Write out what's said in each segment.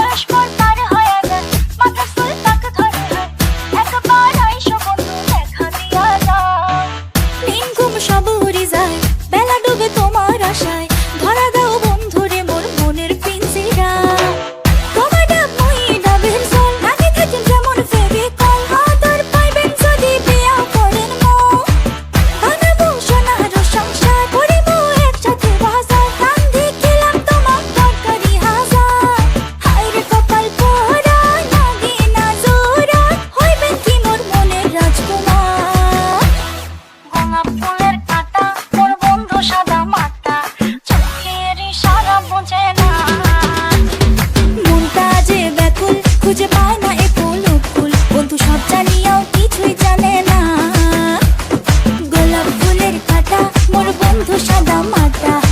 মোর পার হয়ে যায় মাথা ফুল তাক ধরে হয় একবার আইসো বন্ধু দেখা দিয়া যাও দিন ঘুম যায় তোমার খুঁজে পায় না এ ফুল ফুল বন্ধু সব কিছুই জানে না। গোলাপ ফুলের কাটা, মোর বন্ধু সাদা মাটা।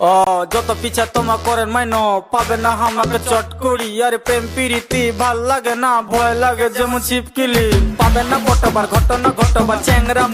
ও যত পিছা তোমা করেন মাইনো, পাবে না আমাকে চট করি। আর প্রেম পিরিতি ভালো লাগে না, ভয় লাগে যেমন ছিপকিলি পাবে না ঘটবার ঘটনা ঘটবার চ্যাংরা